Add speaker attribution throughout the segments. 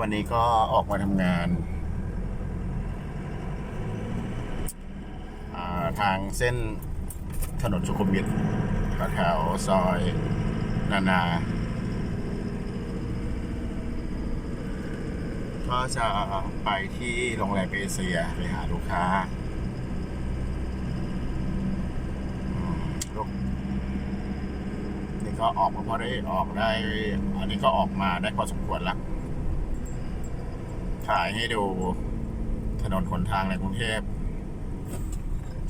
Speaker 1: วันนี้ก็ออกมาทำงานาทางเส้นถนนสุขุมวิทแถวซอยนานา ก็จะไปที่โรงแรมเอเชียไปหาลูกค้าลูกนี่ก็ออกมาพอได้ออกได้ อันนี้ก็ออกมาได้พอสมควรแล้ว ถ่ายให้ดูถนนหนทางในกรุงเทพ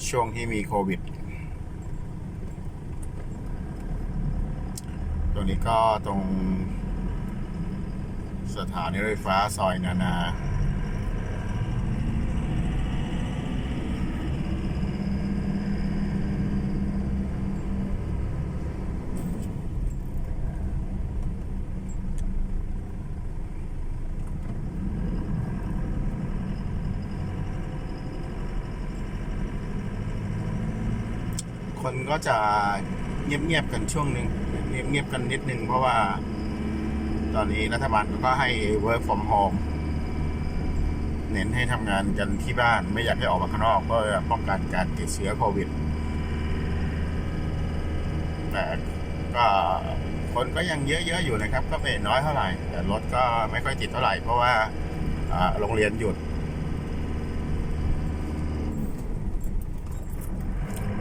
Speaker 1: ช่วงที่มีโควิด ตรงนี้ก็ตรงสถานีรถไฟฟ้าซอยนานา คนก็จะเงียบๆกันช่วงหนึ่งเงียบๆกันนิดนึงเพราะว่า ตอนนี้รัฐบาลก็ให้ work from home เน้นให้ทำงานกันที่บ้านไม่อยากให้ออกมาข้างนอกเพื่อป้องกันการติดเชื้อโควิด แต่ก็คนก็ยังเยอะๆอยู่นะครับ ก็ไม่น้อยเท่าไหร่ แต่รถก็ไม่ค่อยติดเท่าไหร่ เพราะว่าอ่าโรงเรียนหยุด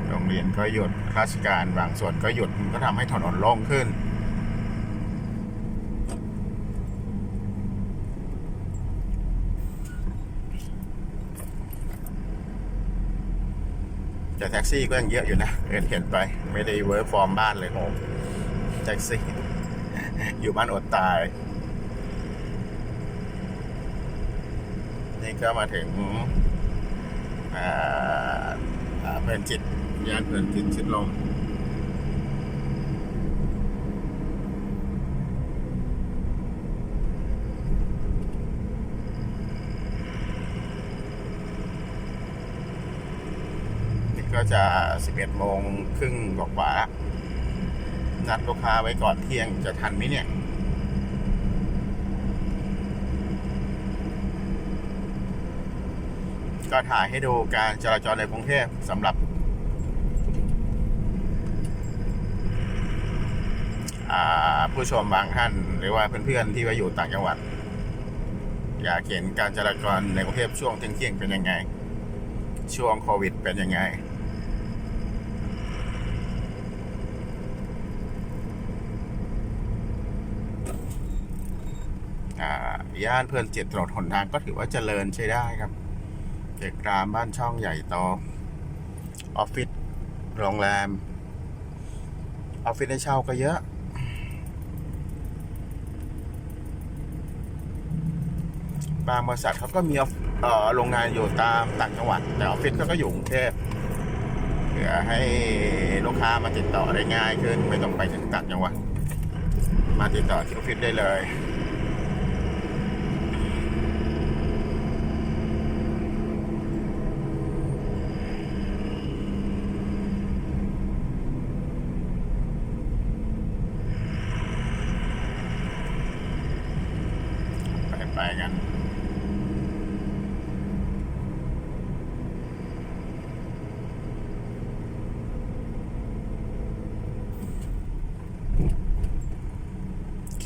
Speaker 1: โรง เรียนก็หยุดราชการบางส่วนก็หยุดมันก็ทำให้ถนนโล่งขึ้น แต่แท็กซี่ก็ยังเยอะอยู่นะเห็นเห็นไป ไม่ได้เวิร์กฟอร์มบ้านเลยโหแท็กซี่ อยู่บ้านอดตาย นี่ก็มาถึงอ่าอ่าเพลินจิต ยานเพลินจิตชิดลมนี่ก็จะ 11โมงครึ่งกว่าๆนัดลูกค้าไว้ก่อนเที่ยงจะทันไหมเนี่ยก็ถ่ายให้ดูการจราจรในกรุงเทพสำหรับ อ่า ผู้ชมบางท่าน หรือว่าเพื่อนๆที่ว่าอยู่ต่างจังหวัด อยากเห็นการจราจรในกรุงเทพช่วงเที่ยงเป็นยังไง ช่วงโควิดเป็นยังไงย่านเพลินเจิตถนนหนทางก็ถือว่าเจริญใช้ได้ครับเอกรามบ้านช่องใหญ่โตออฟฟิศโรงแรม ออฟฟิศให้เช่าก็เยอะ บางบริษัทเขาก็มีออฟเอ่อโรงงานอยู่ตามต่างจังหวัด แต่ออฟฟิศเขาก็อยู่กรุงเทพเพื่อให้ลูกค้ามาติดต่อได้ง่ายขึ้นไม่ต้องไปถึงต่างจังหวัด มาติดต่อที่ออฟฟิศได้เลยไปกัน โอเค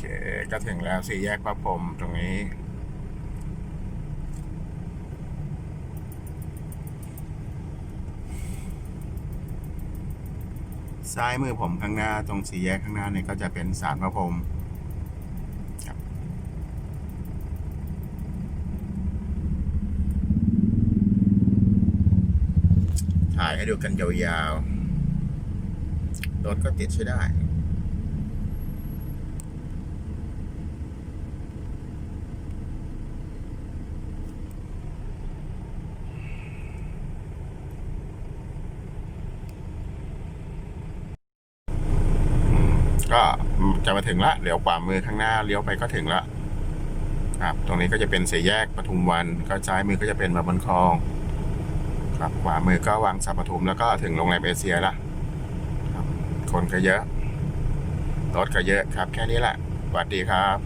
Speaker 1: ก็ถึงแล้วสี่แยกพระพรหมตรงนี้ ซ้ายมือผมข้างหน้าตรงสี่แยกข้างหน้าเนี่ยก็จะเป็นสารพระพรหมถ่ายให้ดูกันยาวๆรถก็ติดใช้ได้ ก็จะมาถึงละเหลียวขวามือข้างหน้าเลี้ยวไปก็ถึงละครับ ตรงนี้ก็จะเป็นเสียแยกปทุมวัน ก็ซ้ายมือก็จะเป็นมาบนคลอง ครับขวามือก็วางสับปทุมแล้วก็ถึงโรงแรมเอเชียละครับ คนก็เยอะรถก็เยอะครับ แค่นี้แหละสวัสดีครับ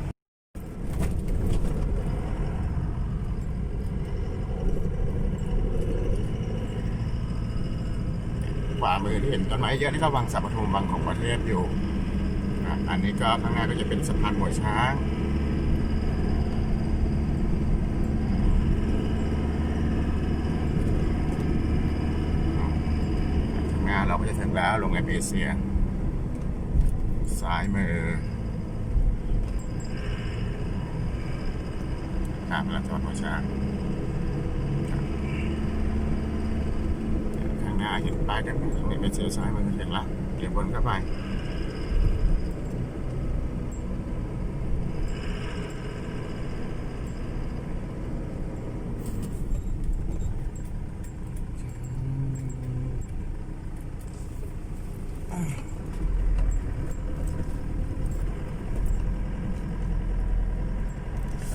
Speaker 1: ขวามือที่เห็นต้นไม้เยอะนี่ก็วังสับปะทุมวังของประเทศอยู่ อันนี้ก็ข้างหน้าก็จะเป็นสะพานหัวช้างข้างหน้าเราก็จะถึงแล้วโรงแรมเอเชียซ้ายมือข้ามไปแล้วจังหวัดหัวช้างข้างหน้าเห็นป้ายกันตรงนี้เป็นเซลซ้ายมันเห็นละเดี๋ยววนเข้าไป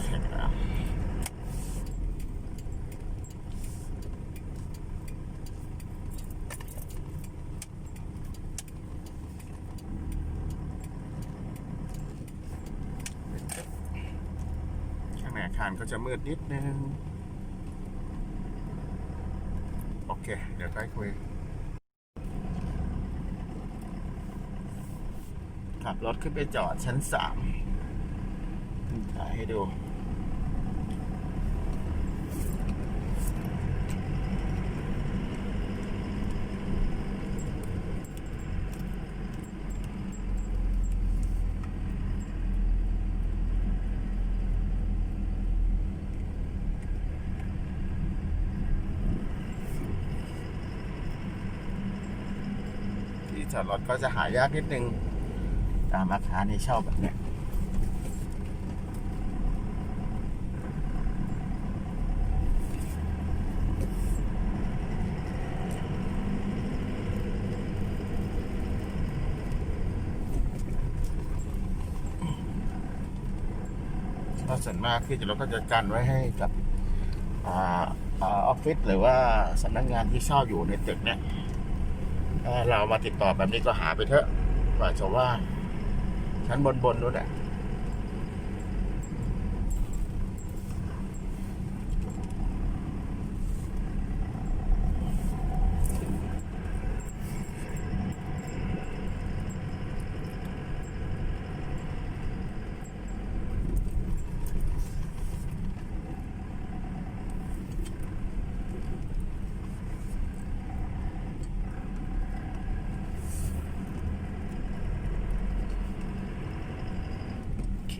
Speaker 1: เห็นแล้ว ข้างในอา คารก็จะมืดนิดนึง โอเค เดี๋ยวใกล้คุย ขับรถขึ้นไปจอดชั้นสามถ่ายให้ดู ที่ จอดรถก็จะหายากนิดนึง ตามอาคารที่เช่าแบบเนี้ยก็ส่วนมากคือเราก็จะกันไว้ให้กับออฟฟิศหรือว่าสำนักงานที่เช่าอยู่ในตึกเนี่ย ถ้าเรามาติดต่อแบบนี้ก็หาไปเถอะกว่าจะว่า ชั้นบนบนนู้นแหละ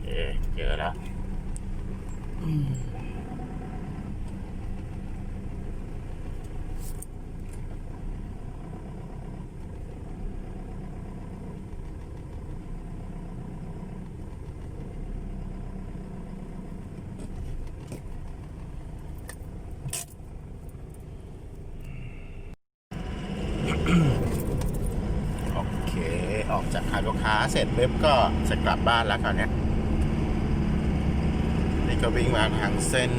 Speaker 1: เคเจอแล้วอืมโอเคออกจากหาลูกค้าเสร็จปุ๊บก็จะกลับบ้านแล้วคราวนี้ ก็วิ่งมาทางเส้น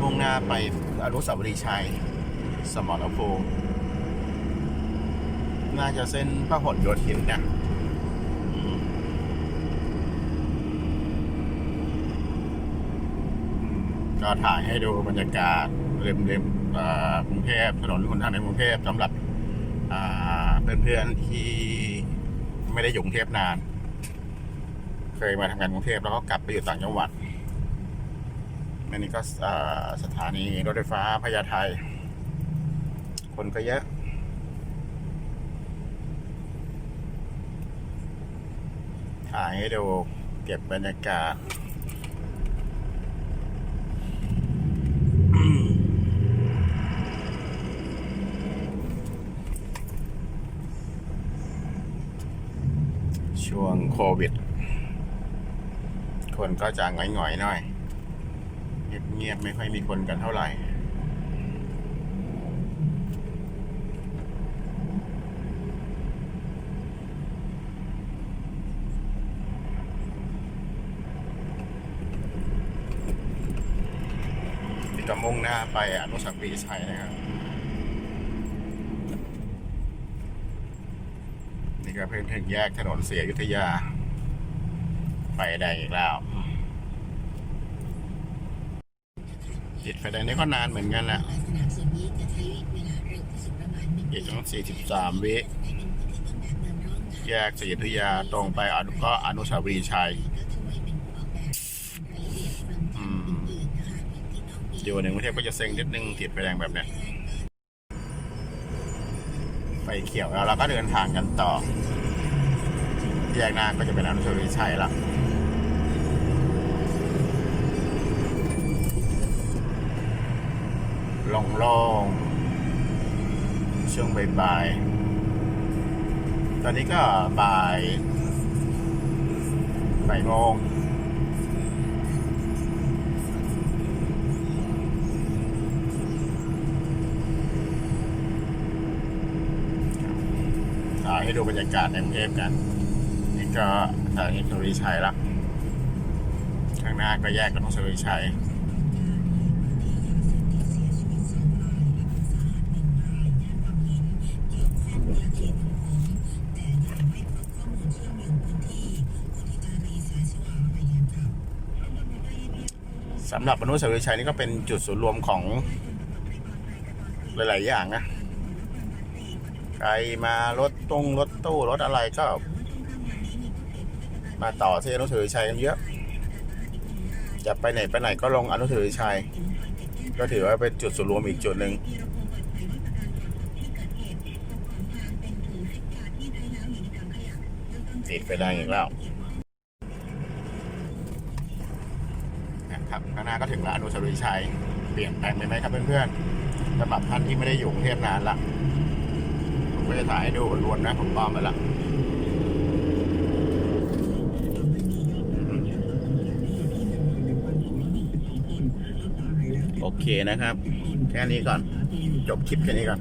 Speaker 1: มุ่งหน้าไปอนุสาวรีย์ชัย สมรภูมิน่าจะเส้นพระหลโยธินนะก็ถ่ายให้ดูบรรยากาศริมๆอ่ากรุงเทพถนนหนทางในกรุงเทพสำหรับเพื่อนๆที่ไม่ได้อยู่กรุงเทพนาน เคยมาทำงานกรุงเทพแล้วก็กลับไปอยู่ต่างจังหวัดอันนี้ก็สถานีรถไฟฟ้าพญาไทคนก็เยอะถ่ายให้ดูเก็บบรรยากาศช่วงโควิด คนก็จะหงอยๆหน่อยเงียบๆไม่ค่อยมีคนกันเท่าไหร่นี่ก็มุ่งหน้าไปอนุสักรีชัยนะครับ นี่ก็เพิ่งถึงแยกถนนเสียยุทธยา ไปได้อีกแล้วโอเคติดไฟแดงนี่ก็นานเหมือนกันแหละ
Speaker 2: สนามส่วนนี้จะใช้เวลาเร็วที่สุดประมาณหนึ่ง
Speaker 1: อีกต้อง43 วิแยกศรีอยุธยาตรงไปอนุก็อนุสาวรีย์ชัยอืมอยู่ในกรุงเทพก็จะเซ็งนิดนึงติดไฟแดงแบบเนี้ยไฟเขียวแล้วเราก็เดินทางกันต่อ แยกหน้าก็จะเป็นอนุสาวรีย์ชัยละ ลงลงๆ ช่วงบ่ายๆ ตอนนี้ก็บ่ายบ่ายโมงถ่ายให้ดูบรรยากาศในกรุงเทพกัน นี่ก็สถานีสุริชัยละข้างหน้าก็แยกกับตรงสุริชัย สำหรับอนุสาวรีย์ชัยนี่ก็เป็นจุดศูนย์รวมของหลาย ๆ อย่างนะใครมารถตรงรถตู้รถอะไรก็ มาต่อที่อนุสาวรีย์ชัยกันเยอะ จะไปไหนไปไหนก็ลงอนุสาวรีย์ชัย ก็ถือว่าเป็นจุดศูนย์รวมอีกจุดหนึ่งติดไฟแดงอีกแล้วนะ ครับข้างหน้าก็ถึงแล้วอนุสาวรีย์ชัย เปลี่ยนแปลงไปไหมครับเพื่อนๆสำหรับท่านที่ไม่ได้อยู่กรุงเทพนานละผมก็จะถ่ายให้ดูรวนนะผมป้อมไปละโอเคนะครับ แค่นี้ก่อน จบคลิปแค่นี้ก่อน